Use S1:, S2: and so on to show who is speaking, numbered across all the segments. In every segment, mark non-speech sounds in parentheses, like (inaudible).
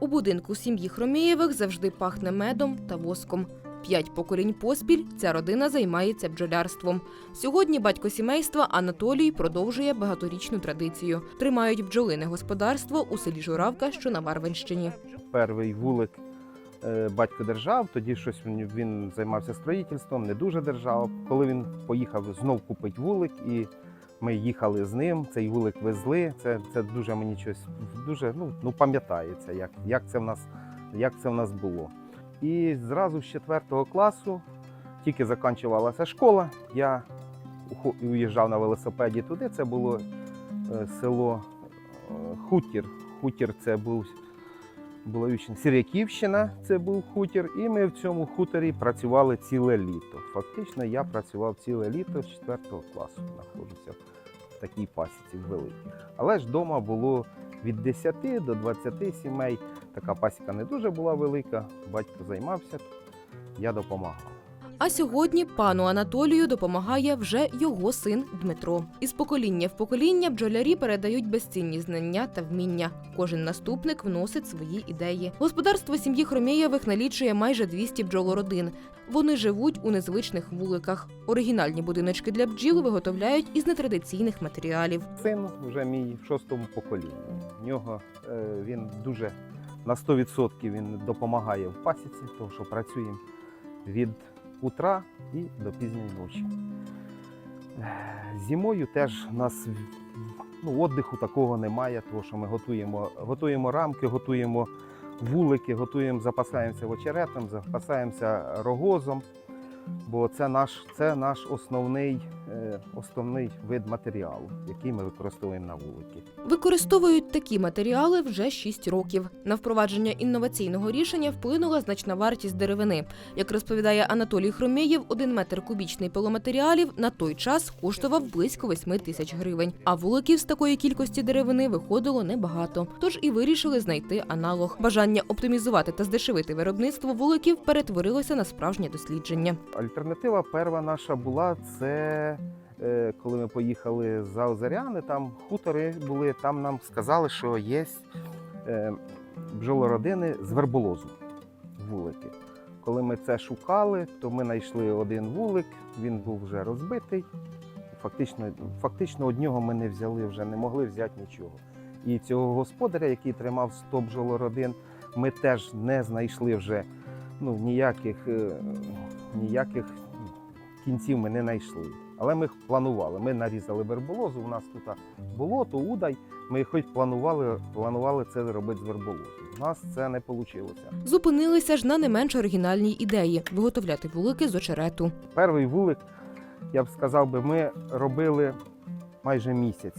S1: У будинку сім'ї Хромієвих завжди пахне медом та воском. П'ять поколінь поспіль ця родина займається бджолярством. Сьогодні батько сімейства Анатолій продовжує багаторічну традицію. Тримають бджолине господарство у селі Журавка, що на Варвинщині.
S2: Перший вулик е, батько держав, тоді щось він, займався строїтельством, не дуже держав. Коли він поїхав знов купить вулик, і ми їхали з ним, цей вулик везли. Це, це дуже мені щось дуже ну, ну, пам'ятається, як, як, це в нас, як це в нас було. І зразу з 4 класу, тільки закінчувалася школа, я уїжджав на велосипеді туди. Це було е, село е, Хутір. Хутір це був Булавічна Сіряківщина, це був хутір, і ми в цьому хуторі працювали ціле літо. Фактично, я працював ціле літо з 4 класу, знаходжуся такій пасіці великій. Але ж вдома було від 10 до 20 сімей. Така пасіка не дуже була велика. Батько займався, я допомагав.
S1: А сьогодні пану Анатолію допомагає вже його син Дмитро. Із покоління в покоління бджолярі передають безцінні знання та вміння. Кожен наступник вносить свої ідеї. Господарство сім'ї Хромєєвих налічує майже 200 бджолородин. Вони живуть у незвичних вуликах. Оригінальні будиночки для бджіл виготовляють із нетрадиційних матеріалів.
S2: Син вже мій в шостому поколінні. В нього е, він дуже на 100% він допомагає в пасіці, тому що працюємо від утра і до пізньої ночі. Е, Зимою теж у нас ну, віддиху такого немає, тому що ми готуємо, готуємо рамки, готуємо вулики, готуємо, запасаємося очеретом, запасаємося рогозом, бо це наш, це наш основний, основний вид матеріалу, який ми використовуємо на вулики.
S1: Використовують такі матеріали вже 6 років. На впровадження інноваційного рішення вплинула значна вартість деревини. Як розповідає Анатолій Хромєєв, один метр кубічний пиломатеріалів на той час коштував близько 8 тисяч гривень. А вуликів з такої кількості деревини виходило небагато. Тож і вирішили знайти аналог. Бажання оптимізувати та здешевити виробництво вуликів перетворилося на справжнє дослідження.
S2: Альтернатива перша наша була це. Е, Коли ми поїхали за Озеряни, там хутори були, там нам сказали, що є е, бджолородини з верболозу вулики. Коли ми це шукали, то ми знайшли один вулик, він був вже розбитий. Фактично, фактично од нього ми не взяли, вже не могли взяти нічого. І цього господаря, який тримав 100 бджолородин, ми теж не знайшли вже ну, ніяких, е, ніяких кінців ми не знайшли. Але ми планували. Ми нарізали верболозу. У нас тут болото, удай. Ми хоч планували, планували це робити з верболозу. У нас це не вийшло.
S1: Зупинилися ж на не менш оригінальній ідеї виготовляти вулики з очерету.
S2: Перший вулик, я б сказав би, ми робили майже місяць.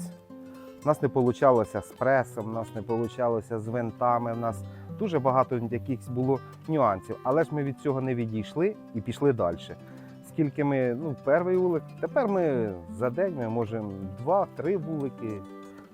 S2: У нас не вийшло з пресом, у нас не вийшло з винтами, у нас дуже багато якихось було нюансів. Але ж ми від цього не відійшли і пішли далі. Скільки ми, ну, перший вулик, тепер ми за день ми можемо два-три вулики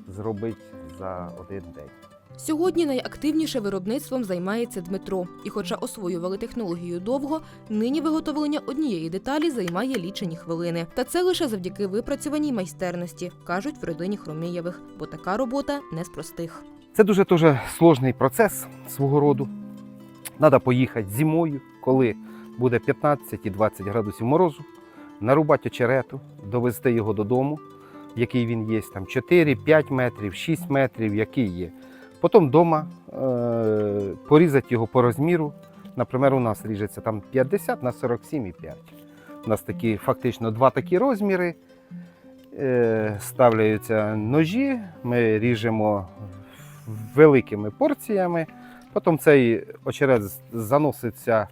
S2: зробити за один день.
S1: Сьогодні найактивніше виробництвом займається Дмитро. І хоча освоювали технологію довго, нині виготовлення однієї деталі займає лічені хвилини. Та це лише завдяки випрацьованій майстерності, кажуть в родині Хромієвих, бо така робота не з простих.
S2: Це дуже дуже сложний процес свого роду. Треба поїхати зимою, коли буде 15 і 20 градусів морозу, нарубати очерету, довести його додому, який він є, там 4, 5 метрів, 6 метрів, який є. Потім вдома е- порізати його по розміру. Наприклад, у нас ріжеться там 50 на 47,5. У нас такі фактично два такі розміри. Е, ставляються ножі, ми ріжемо великими порціями. Потім цей очерет заноситься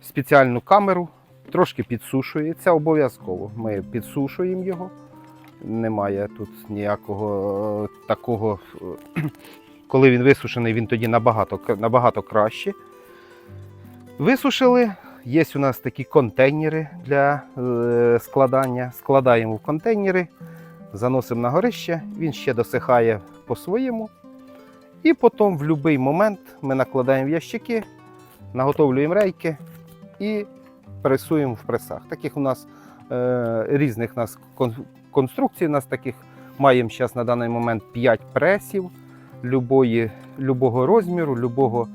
S2: в спеціальну камеру, трошки підсушується обов'язково. Ми підсушуємо його. Немає тут ніякого е, такого. е, (clears throat) Коли він висушений, він тоді набагато, набагато краще. Висушили. Є у нас такі контейнери для е, складання. Складаємо в контейнери, заносимо на горище, він ще досихає по-своєму. І потім в будь-який момент ми накладаємо в ящики, наготовлюємо рейки і пресуємо в пресах. Таких у нас е, різних нас конструкцій. У нас таких маємо зараз на даний момент 5 пресів. любої, любого розміру, любого,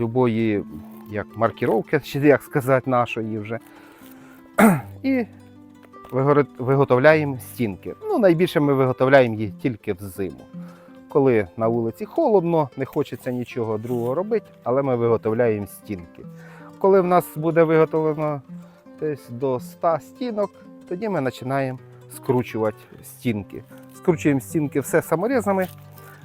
S2: любої як маркіровки, чи як сказати, нашої вже. І виготовляємо стінки. Ну, найбільше ми виготовляємо їх тільки взиму. Коли на вулиці холодно, не хочеться нічого другого робити, але ми виготовляємо стінки. Коли в нас буде виготовлено десь до 100 стінок, тоді ми починаємо скручувати стінки. Скручуємо стінки все саморізами,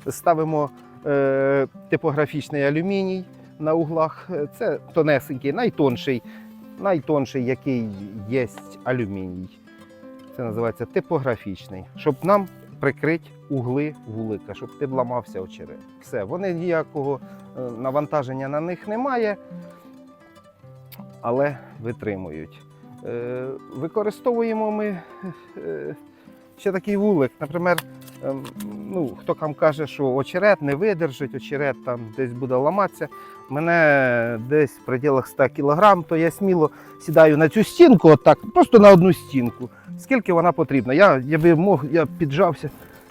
S2: ставимо е, типографічний алюміній на углах. Це тонесенький, найтонший, найтонший, який є алюміній. Це називається типографічний, щоб нам прикрити угли вулика, щоб не ламався очерет. Все, вони ніякого е, навантаження на них немає, але витримують. Е, Використовуємо ми е, ще такий вулик. Наприклад, ем, ну, хто там каже, що очерет не видержить, очерет там десь буде ламатися. Мене десь в пределах 100 кг, то я сміло сідаю на цю стінку, отак, просто на одну стінку. Скільки вона потрібна? Я, я би мог, я піджався,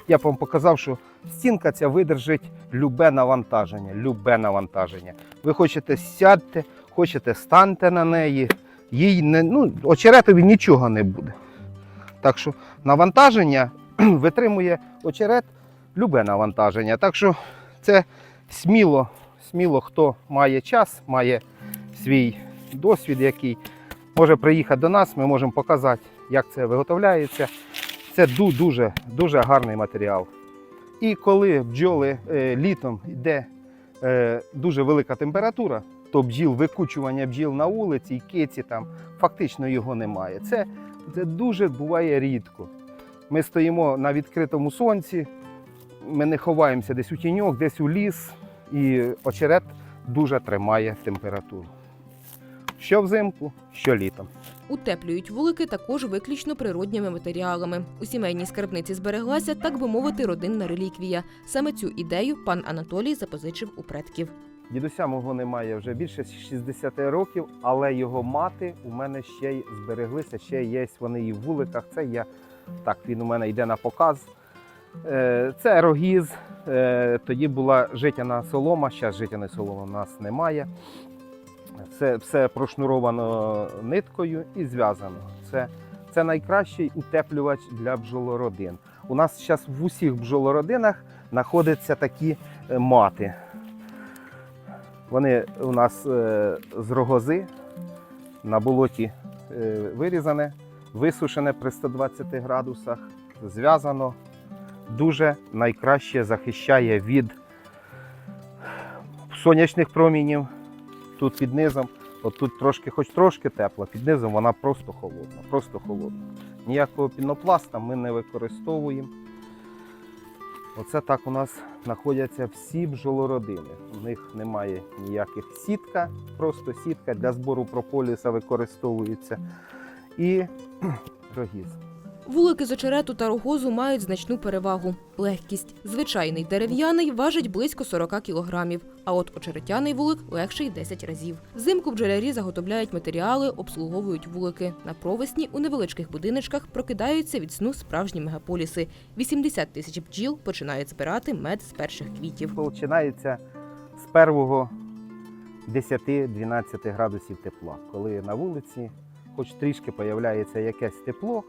S2: я б вам показав, що стінка ця видержить любе навантаження. Любе навантаження. Ви хочете сядьте, хочете станьте на неї, їй не, ну, очеретові нічого не буде. Так що навантаження (clears throat) витримує очерет любе навантаження. Так що це сміло, сміло, хто має час, має свій досвід, який може приїхати до нас, ми можемо показати, як це виготовляється. Це дуже, дуже гарний матеріал. І коли бджоли е, літом йде е, дуже велика температура, то бджіл, викучування бджіл на вулиці і киці там фактично його немає. Це, це дуже буває рідко. Ми стоїмо на відкритому сонці, ми не ховаємося десь у тіньок, десь у ліс, і очерет дуже тримає температуру. Що взимку, що літом.
S1: Утеплюють вулики також виключно природніми матеріалами. У сімейній скарбниці збереглася, так би мовити, родинна реліквія. Саме цю ідею пан Анатолій запозичив у предків.
S2: Дідуся мого немає вже більше 60 років, але його мати у мене ще й збереглися, ще є вони і в вуликах. Це я так, він у мене йде на показ. Е, Це рогіз. Е, Тоді була житяна солома, зараз житяної соломи у нас немає. Це все прошнуровано ниткою і зв'язано. Це, це найкращий утеплювач для бджолородин. У нас зараз в усіх бджолородинах знаходяться такі е, мати. Вони у нас е, з рогози на болоті е, вирізане, висушене при 120 градусах, зв'язано. Дуже найкраще захищає від сонячних промінів. Тут під низом, от тут трошки, хоч трошки тепло, під низом вона просто холодна. Просто холодна. Ніякого пінопласта ми не використовуємо. Оце так у нас знаходяться всі бджолородини. У них немає ніяких сітка, просто сітка для збору прополіса використовується. І (clears throat) рогіз.
S1: Вулики з очерету та рогозу мають значну перевагу легкість. Звичайний дерев'яний важить близько 40 кілограмів, а от очеретяний вулик легший 10 разів. Взимку бджолярі заготовляють матеріали, обслуговують вулики. На провесні у невеличких будиночках прокидаються від сну справжні мегаполіси. 80 тисяч бджіл починають збирати мед з перших квітів.
S2: Починається з первого 10-12 градусів тепла. Коли на вулиці хоч трішки появляється якесь тепло,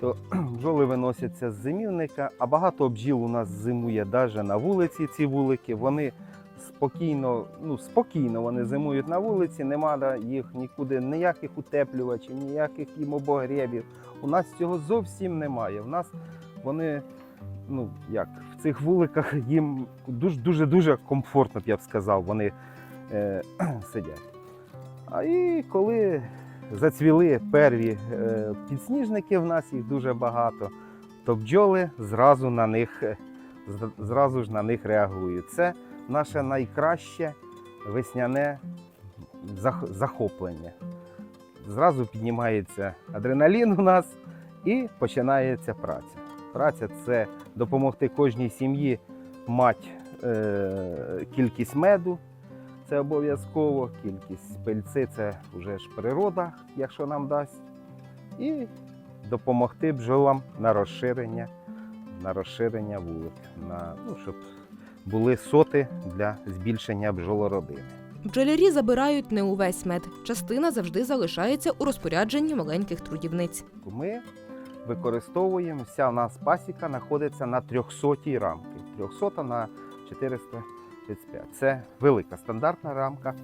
S2: то (clears throat) бджоли виносяться з зимівника, а багато бджіл у нас зимує навіть на вулиці ці вулики. Вони спокійно, ну, спокійно вони зимують на вулиці, нема їх нікуди, ніяких утеплювачів, ніяких їм обогрєбів. У нас цього зовсім немає. У нас вони, ну як, в цих вуликах їм дуже дуже дуже комфортно, б я б сказав, вони е, (clears throat) сидять. А і коли зацвіли перві е, підсніжники, в нас їх дуже багато, то бджоли зразу на них, е, зразу ж на них реагують. Це наше найкраще весняне захоплення. Зразу піднімається адреналін у нас і починається праця. Праця це допомогти кожній сім'ї мати е, кількість меду, це обов'язково, кількість пильци це вже ж природа, якщо нам дасть. І допомогти бджолам на розширення, на розширення вулик, на, ну, щоб були соти для збільшення бджолородини.
S1: Бджолярі забирають не увесь мед. Частина завжди залишається у розпорядженні маленьких трудівниць.
S2: Ми використовуємо, вся у нас пасіка знаходиться на 300 рамки. 300 на 435. Це велика стандартна рамка,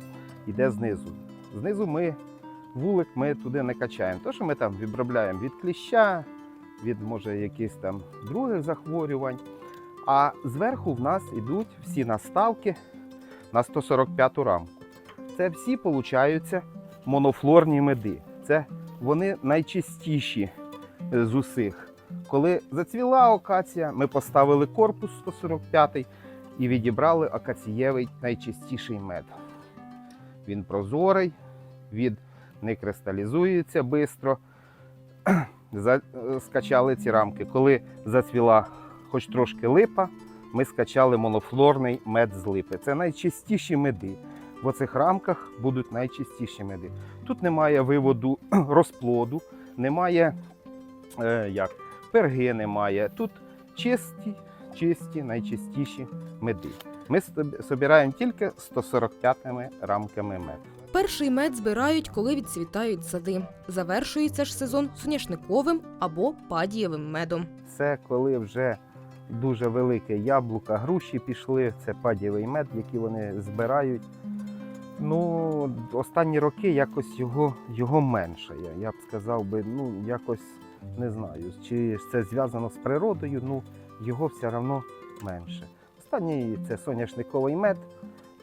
S2: йде знизу. Знизу ми вулик ми туди не качаємо. То, що ми там відробляємо від кліща, від може якихось там других захворювань. А зверху в нас йдуть всі наставки на 145 рамку. Це всі получаються монофлорні меди. Це вони найчистіші е, з усіх. Коли зацвіла акація, ми поставили корпус 145 і відібрали акацієвий найчистіший мед. Він прозорий, він не кристалізується швидко. (clears throat) Е, Скачали ці рамки. Коли зацвіла хоч трошки липа, ми скачали монофлорний мед з липи. Це найчистіші меди. В оцих рамках будуть найчистіші меди. Тут немає виводу (clears throat) розплоду, немає е, як, перги немає. Тут чисті, чисті, найчистіші меди. Ми соб- собираємо тільки 145 рамками мед.
S1: Перший мед збирають, коли відцвітають сади. Завершується ж сезон соняшниковим або падієвим медом.
S2: Це коли вже дуже велике яблука, груші пішли, це падєвий мед, який вони збирають. Ну, останні роки якось його, його менше. Я, я б сказав би, ну, якось не знаю, чи це зв'язано з природою, ну його все одно менше. Останній це соняшниковий мед.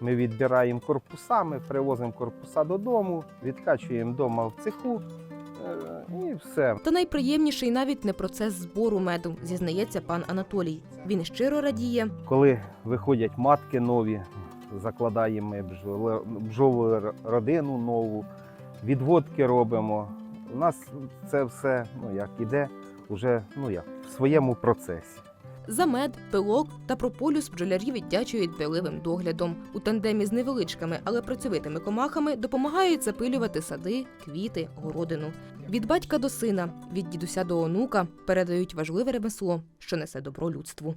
S2: Ми відбираємо корпусами, привозимо корпуса додому, відкачуємо вдома в цеху е, і все.
S1: Та найприємніший навіть не процес збору меду, зізнається пан Анатолій. Він щиро радіє,
S2: Коли виходять матки нові, закладаємо бджолу родину нову, відводки робимо. У нас це все ну, як іде уже ну, як, в своєму процесі.
S1: За мед, пилок та прополюс бджолярі віддячують дбайливим доглядом. У тандемі з невеличкими, але працьовитими комахами допомагають запилювати сади, квіти, городину. Від батька до сина, від дідуся до онука передають важливе ремесло, що несе добро людству.